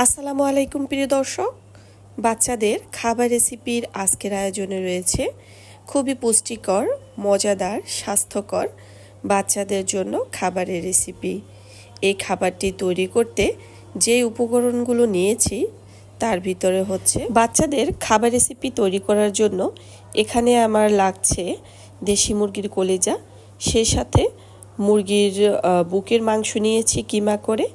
আসসালামু আলাইকুম, প্রিয় দর্শক। বাচ্চাদের খাবার রেসিপির আজকের আয়োজনে রয়েছে খুবই পুষ্টিকর, মজাদার, স্বাস্থ্যকর বাচ্চাদের জন্য খাবারের রেসিপি। এই খাবারটি তৈরি করতে যে উপকরণগুলো নিয়েছি, তার ভিতরে হচ্ছে বাচ্চাদের খাবার রেসিপি তৈরি করার জন্য এখানে আমার লাগছে দেশি মুরগির কলিজা। সেই সাথে মুরগির বুকের মাংস নিয়েছি কিমা করে।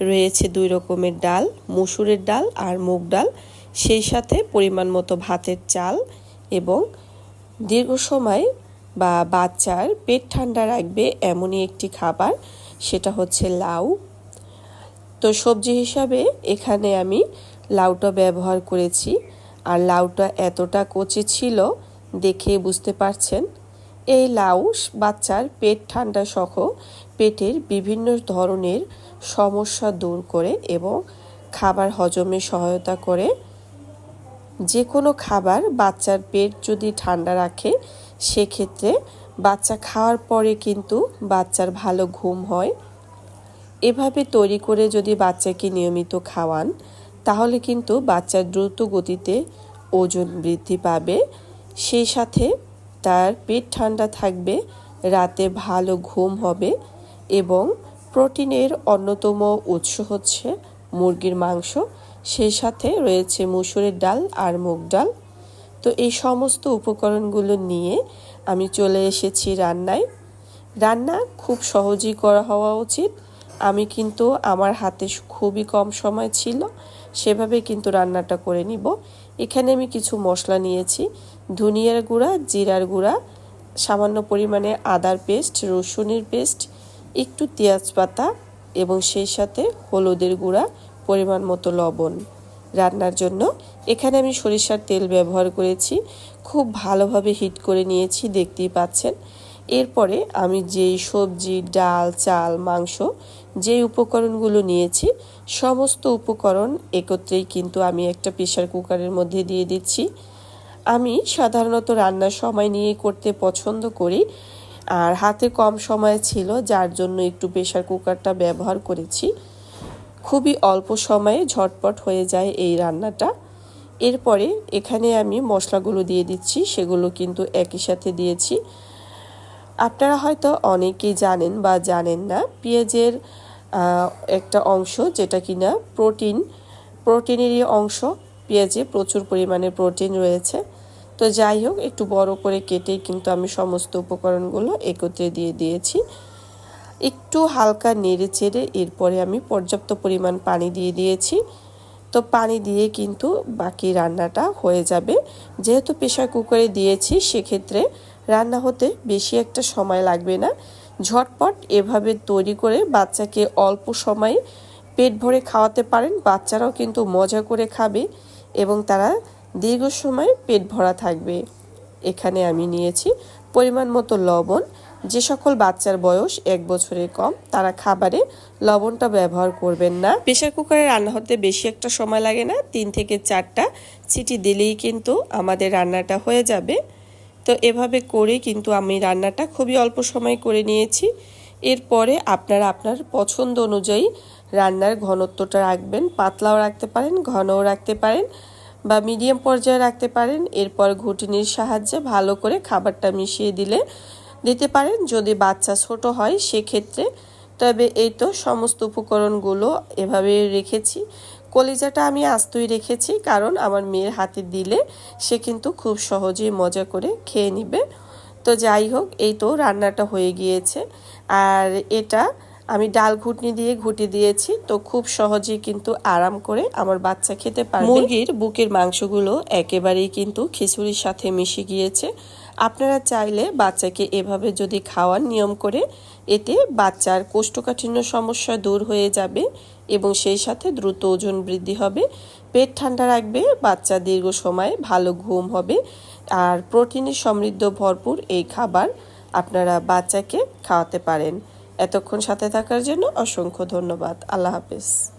রয়েছে দুই রকমের ডাল, মসুরের ডাল আর মুগ ডাল। সেই সাথে পরিমাণ মতো ভাতের চাল এবং দীর্ঘ সময় বা বাচ্চার পেট ঠান্ডা রাখবে এমনই একটি খাবার, সেটা হচ্ছে লাউ। তো সবজি হিসাবে এখানে আমি লাউটা ব্যবহার করেছি। আর লাউটা এতটা কচি ছিল, দেখে বুঝতে পারছেন, এই লাউ বাচ্চার পেট ঠান্ডা সহ পেটের বিভিন্ন ধরনের সমস্যা দূর করে এবং খাবার হজমে সহায়তা করে। যে কোনো খাবার বাচ্চার পেট যদি ঠান্ডা রাখে, সেক্ষেত্রে বাচ্চা খাওয়ার পরে কিন্তু বাচ্চার ভালো ঘুম হয়। এভাবে তৈরি করে যদি বাচ্চাকে নিয়মিত খাওয়ান, তাহলে কিন্তু বাচ্চার দ্রুত গতিতে ওজন বৃদ্ধি পাবে। সেই সাথে তার পেট ঠান্ডা থাকবে, রাতে ভালো ঘুম হবে এবং প্রোটিনের অন্যতম উৎস হচ্ছে মুরগির মাংস। সেই সাথে রয়েছে মুসুরের ডাল আর মুগ ডাল। তো এই সমস্ত উপকরণগুলো নিয়ে আমি চলে এসেছি রান্নায়। রান্না খুব সহজেই করা হওয়া উচিত। আমি কিন্তু আমার হাতে খুবই কম সময় ছিল, সেভাবে কিন্তু রান্নাটা করে নিব। এখানে আমি কিছু মশলা নিয়েছি, ধনিয়ার গুঁড়া, জিরার গুঁড়া, সামান্য পরিমাণে আদার পেস্ট, রসুনের পেস্ট একটু তেজপাতা এবং সেই সাথে হলুদের গুঁড়া, পরিমাণ মতো লবণ। রান্নার জন্য এখানে আমি সরিষার তেল ব্যবহার করেছি। খুব ভালোভাবে হিট করে নিয়েছি, দেখতেই পাচ্ছেন। এরপরে আমি যেই সবজি, ডাল, চাল, মাংস, যেই উপকরণগুলো নিয়েছি, সমস্ত উপকরণ একত্রেই কিন্তু আমি একটা প্রেশার কুকারের মধ্যে দিয়ে দিচ্ছি। আমি সাধারণত রান্নার সময় নিয়ে করতে পছন্দ করি। আর হাতে কম সময় ছিল, যার জন্য একটু প্রেশার কুকারটা ব্যবহার করেছি। খুবই অল্প সময়ে ঝটপট হয়ে যায় এই রান্নাটা। এরপরে এখানে আমি মশলাগুলো দিয়ে দিচ্ছি, সেগুলো কিন্তু একই সাথে দিয়েছি। আপনারা হয়তো অনেকেই জানেন বা জানেন না, পেঁয়াজের একটা অংশ যেটা কিনা প্রোটিন প্রোটিনেরই অংশ, পেঁয়াজে প্রচুর পরিমাণে প্রোটিন রয়েছে। তো যাই হোক, একটু বড় করে কেটেই কিন্তু আমি সমস্ত উপকরণগুলো একত্রে দিয়ে দিয়েছি। একটু হালকা নেড়ে চেড়ে এরপরে আমি পর্যাপ্ত পরিমাণ পানি দিয়ে দিয়েছি। তো পানি দিয়ে কিন্তু বাকি রান্নাটা হয়ে যাবে। যেহেতু প্রেশার কুকারে দিয়েছি, সেক্ষেত্রে রান্না হতে বেশি একটা সময় লাগবে না। ঝটপট এভাবে তৈরি করে বাচ্চাকে অল্প সময়ে পেট ভরে খাওয়াতে পারেন। বাচ্চারাও কিন্তু মজা করে খাবে এবং তারা দীর্ঘ সময় পেট ভরা থাকবে। এখানে আমি নিয়েছি পরিমাণ মতো লবণ। যে সকল বাচ্চার বয়স এক বছরের কম, তারা খাবারে লবণটা ব্যবহার করবেন না। প্রেশার কুকারে রান্না হতে বেশি একটা সময় লাগে না, তিন থেকে চারটা চিটি দিলেই কিন্তু আমাদের রান্নাটা হয়ে যাবে। তো এভাবে করে কিন্তু আমি রান্নাটা খুবই অল্প সময় করে নিয়েছি। এরপরে আপনারা আপনার পছন্দ অনুযায়ী রান্নার ঘনত্বটা রাখবেন। পাতলাও রাখতে পারেন, ঘনও রাখতে পারেন। বা মিডিয়াম পর্যায়ে রাখতে পারেন। এরপর ঘুটিনির সাহায্যে ভালো করে খাবারটা মিশিয়ে দিলে, দিতে পারেন। যদি বাচ্চা ছোট হয়, সেক্ষেত্রে তবে এই তো সমস্ত উপকরণগুলো এভাবে রেখেছি। কলিজাটা আমি আস্তই রেখেছি, কারণ আমার মেয়ের হাতে দিলে সে কিন্তু খুব সহজেই মজা করে খেয়ে নিবে। তো যাই হোক, এই তো রান্নাটা হয়ে গিয়েছে। আর এটা আমি ডাল ঘুটনি দিয়ে ঘুটে দিয়েছি, তো খুব সহজেই কিন্তু আরাম করে আমার বাচ্চা খেতে পারবে। মুরগির বুকের মাংসগুলো একেবারেই কিন্তু খিচুড়ির সাথে মিশে গিয়েছে। আপনারা চাইলে বাচ্চাকে এভাবে যদি খাওয়ার নিয়ম করে, এতে বাচ্চার কোষ্ঠকাঠিন্য সমস্যা দূর হয়ে যাবে এবং সেই সাথে দ্রুত ওজন বৃদ্ধি হবে। পেট ঠান্ডা রাখবে, বাচ্চা দীর্ঘ সময় ভালো ঘুম হবে, আর প্রোটিনে সমৃদ্ধ ভরপুর এই খাবার আপনারা বাচ্চাকে খাওয়াতে পারেন। এতক্ষণ সাথে থাকার জন্য অসংখ্য ধন্যবাদ। আল্লাহ হাফেজ।